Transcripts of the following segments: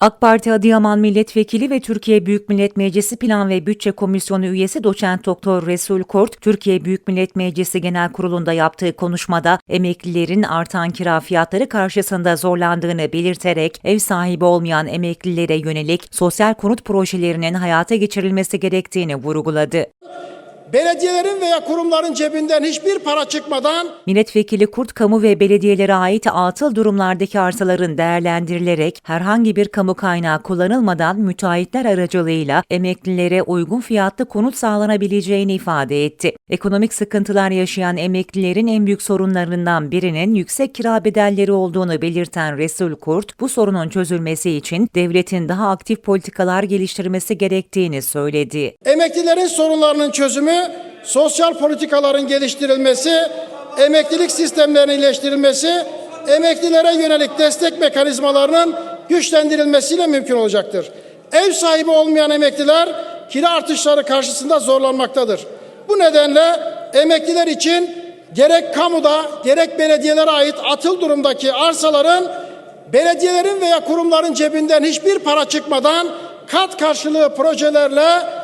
AK Parti Adıyaman Milletvekili ve Türkiye Büyük Millet Meclisi Plan ve Bütçe Komisyonu üyesi Doçent Doktor Resul Kort, Türkiye Büyük Millet Meclisi Genel Kurulu'nda yaptığı konuşmada emeklilerin artan kira fiyatları karşısında zorlandığını belirterek ev sahibi olmayan emeklilere yönelik sosyal konut projelerinin hayata geçirilmesi gerektiğini vurguladı. Belediyelerin veya kurumların cebinden hiçbir para çıkmadan Milletvekili Kurt kamu ve belediyelere ait atıl durumlardaki arsaların değerlendirilerek herhangi bir kamu kaynağı kullanılmadan müteahhitler aracılığıyla emeklilere uygun fiyatlı konut sağlanabileceğini ifade etti. Ekonomik sıkıntılar yaşayan emeklilerin en büyük sorunlarından birinin yüksek kira bedelleri olduğunu belirten Resul Kurt, bu sorunun çözülmesi için devletin daha aktif politikalar geliştirmesi gerektiğini söyledi. emeklilerin sorunlarının çözümü, sosyal politikaların geliştirilmesi, emeklilik sistemlerinin iyileştirilmesi, emeklilere yönelik destek mekanizmalarının güçlendirilmesiyle mümkün olacaktır. Ev sahibi olmayan emekliler kira artışları karşısında zorlanmaktadır. Bu nedenle emekliler için gerek kamuda gerek belediyelere ait atıl durumdaki arsaların belediyelerin veya kurumların cebinden hiçbir para çıkmadan kat karşılığı projelerle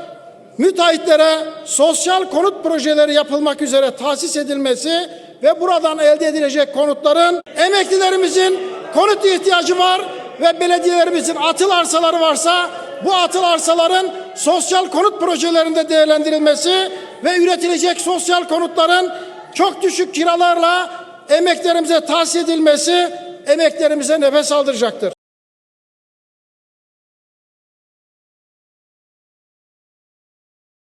müteahhitlere sosyal konut projeleri yapılmak üzere tahsis edilmesi ve buradan elde edilecek konutların emeklilerimizin konut ihtiyacı var ve belediyelerimizin atıl arsaları varsa bu atıl arsaların sosyal konut projelerinde değerlendirilmesi ve üretilecek sosyal konutların çok düşük kiralarla emeklerimize tahsis edilmesi emeklerimize nefes aldıracaktır.